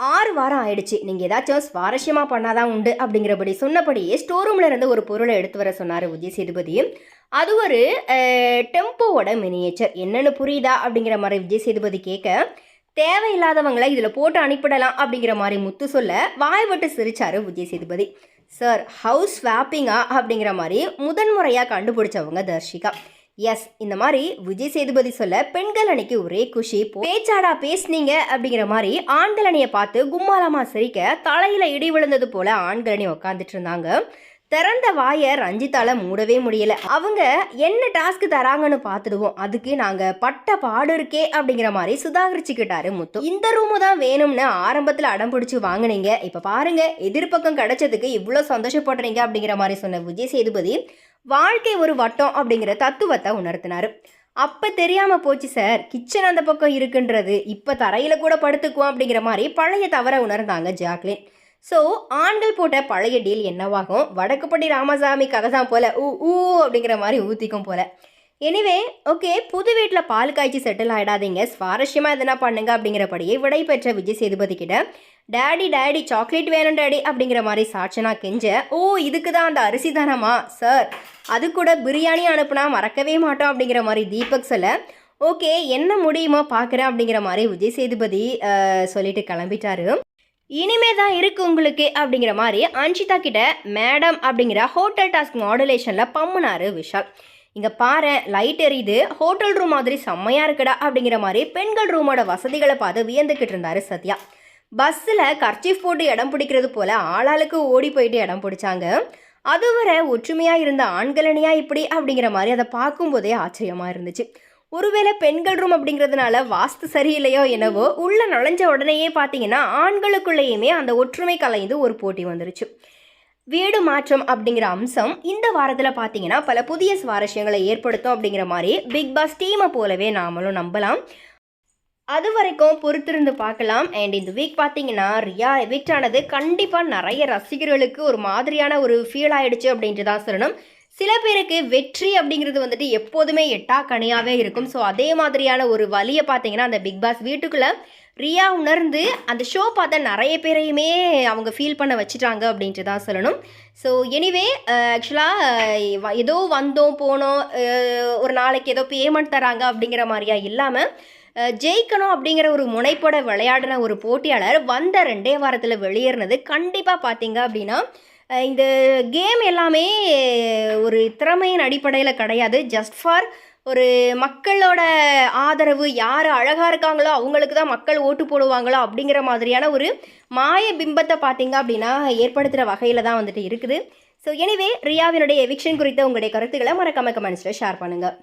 ஆறு வாரம் ஆயிடுச்சு. நீங்கள் ஏதாச்சும் சுவாரஸ்யமாக பண்ணாதான் உண்டு அப்படிங்கிறபடி சொன்னபடியே ஸ்டோர் ரூமில் இருந்து ஒரு பொருளை எடுத்து வர சொன்னார் விஜய் சேதுபதி. அது ஒரு டெம்போவோட மினியேச்சர் என்னென்னு புரியுதா அப்படிங்கிற மாதிரி விஜய் சேதுபதி கேட்க தேவையில்லாதவங்களை இதில் போட்டு அனுப்பிடலாம் அப்படிங்கிற மாதிரி முத்து சொல்ல வாய் விட்டு சிரிச்சார் விஜய் சேதுபதி. சார் ஹவுஸ் ஸ்வாப்பிங்கா அப்படிங்கிற மாதிரி முதன்முறையாக கண்டுபிடிச்சவங்க தர்ஷிகா. எஸ் இந்த மாதிரி விஜய் சேதுபதி சொல்ல பெண்கள் அன்னைக்கு ஒரே குஷி. பேச்சாடா பேசுனீங்க அப்படிங்கிற மாதிரி ஆண்கள் அணியை பார்த்து கும்மாலமா சிரிக்க தலையில இடி விழுந்தது போல ஆண்கள் அணி உட்காந்துட்டு இருந்தாங்க. திறந்த வாயை ரஞ்சித்தால மூடவே முடியல. அவங்க என்ன டாஸ்க் தராங்கன்னு பார்த்துடுவோம். அதுக்கு நாங்க பட்ட பாடு இருக்கே அப்படிங்கிற மாதிரி சுதாகரிச்சுக்கிட்டாரு முத்து. இந்த ரூமு தான் வேணும்னு ஆரம்பத்துல அடம் பிடிச்சு வாங்குனீங்க. இப்ப பாருங்க எதிர்பக்கம் கிடைச்சதுக்கு இவ்வளோ சந்தோஷப்படுறீங்க அப்படிங்கிற மாதிரி சொன்ன விஜய் சேதுபதி வாழ்க்கை ஒரு வட்டம் அப்படிங்கிற தத்துவத்தை உணர்த்தினார். அப்போ தெரியாமல் போச்சு சார். கிச்சன் அந்த பக்கம் இருக்குன்றது. இப்போ தரையில் கூட படுத்துக்குவோம் அப்படிங்கிற மாதிரி பழைய தவறை உணர்ந்தாங்க ஜாக்லின். ஸோ ஆண்கள் போட்ட பழைய டீல் என்னவாகும்? வடக்குப்பட்டி ராமசாமி கதை தான் போல ஊ ஊ அப்படிங்கிற மாதிரி ஊற்றிக்கும் போல. எனிவே ஓகே புது வீட்டில் பால் காய்ச்சி செட்டில் ஆகிடாதீங்க சுவாரஸ்யமாக எதனா பண்ணுங்க அப்படிங்கிறபடியே விடை பெற்ற விஜய் சேதுபதி கிட்ட டேடி டேடி சாக்லேட் வேணும் டேடி அப்படிங்கிற மாதிரி சாட்சனா கெஞ்ச ஓ இதுக்கு தான் அந்த அரிசி தானமா சார் அது கூட பிரியாணி அனுப்புனா மறக்கவே மாட்டோம் அப்படிங்கிற மாதிரி தீபக் சொல்ல ஓகே என்ன முடியுமோ பார்க்குறேன் அப்படிங்கிற மாதிரி விஜய் சேதுபதி சொல்லிட்டு கிளம்பிட்டாரு. இனிமே தான் இருக்கு உங்களுக்கு அப்படிங்கிற மாதிரி அன்ஷிதா கிட்ட மேடம் அப்படிங்கிற ஹோட்டல் டாஸ்க் மாடுலேஷனில் பம்முனாரு விஷால். இங்கே பாரு லைட் எரியுது. ஹோட்டல் ரூம் மாதிரி செம்மையாக இருக்குடா அப்படிங்கிற மாதிரி பெண்கள் ரூமோட வசதிகளை பார்த்து வியந்துக்கிட்டு இருந்தாரு சத்யா. பஸ்ஸில் கர்ச்சீஃப் போட்டு இடம் பிடிக்கிறது போல ஆளாளுக்கு ஓடி போயிட்டு இடம் பிடிச்சாங்க. அதுவரை ஒற்றுமையாக இருந்த ஆண்களனியா இப்படி அப்படிங்கிற மாதிரி அதை பார்க்கும்போதே ஆச்சரியமாக இருந்துச்சு. ஒருவேளை பெண்கள் ரூம் அப்படிங்கிறதுனால வாஸ்து சரியில்லையோ என்னவோ உள்ளே நுழைஞ்ச உடனேயே பார்த்தீங்கன்னா ஆண்களுக்குள்ளேயுமே அந்த ஒற்றுமை கலைந்து ஒரு போட்டி வந்துருச்சு. வீடு மாற்றம் அப்படிங்கிற அம்சம் இந்த வாரத்தில் பார்த்தீங்கன்னா பல புதிய சுவாரஸ்யங்களை ஏற்படுத்தும் அப்படிங்கிற மாதிரி பிக் பாஸ் டீமை போலவே நாமளும் நம்பலாம். அது வரைக்கும் பொறுத்திருந்து பார்க்கலாம். அண்ட் இந்த வீக் பார்த்தீங்கன்னா ரியா எவிக்ட் ஆனது கண்டிப்பாக நிறைய ரசிகர்களுக்கு ஒரு மாதிரியான ஒரு ஃபீல் ஆயிடுச்சு அப்படின்ட்டு தான் சொல்லணும். சில பேருக்கு வெற்றி அப்படிங்கிறது வந்துட்டு எப்போதுமே எட்டா கனியாகவே இருக்கும். ஸோ அதே மாதிரியான ஒரு வழியை பார்த்தீங்கன்னா அந்த பிக் பாஸ் வீட்டுக்குள்ளே ரியா உணர்ந்து அந்த ஷோ பார்த்த நிறைய பேரையுமே அவங்க ஃபீல் பண்ண வச்சுட்டாங்க அப்படின்ட்டு தான் சொல்லணும். ஸோ எனிவே ஆக்சுவலாக ஏதோ வந்தோம் போனோம் ஒரு நாளைக்கு ஏதோ பேமெண்ட் தராங்க அப்படிங்கிற மாதிரியா இல்லாமல் ஜெயிக்கணும் அப்படிங்கிற ஒரு முனைப்போட விளையாடின ஒரு போட்டியாளர் வந்த ரெண்டே வாரத்தில் வெளியேறினது. கண்டிப்பாக பார்த்தீங்க அப்படின்னா இந்த கேம் எல்லாமே ஒரு திறமையின் அடிப்படையில் கிடையாது. ஜஸ்ட் ஃபார் ஒரு மக்களோட ஆதரவு யார் அழகாக இருக்காங்களோ அவங்களுக்கு தான் மக்கள் ஓட்டு போடுவாங்களோ அப்படிங்கிற மாதிரியான ஒரு மாய பிம்பத்தை பார்த்தீங்க அப்படின்னா ஏற்படுத்துகிற வகையில் தான் வந்துட்டு இருக்குது. ஸோ எனிவே ரியாவினுடைய எவிக்ஷன் குறித்த உங்களுடைய கருத்துக்களை மறக்காம கமெண்ட்ஸில் ஷேர் பண்ணுங்கள்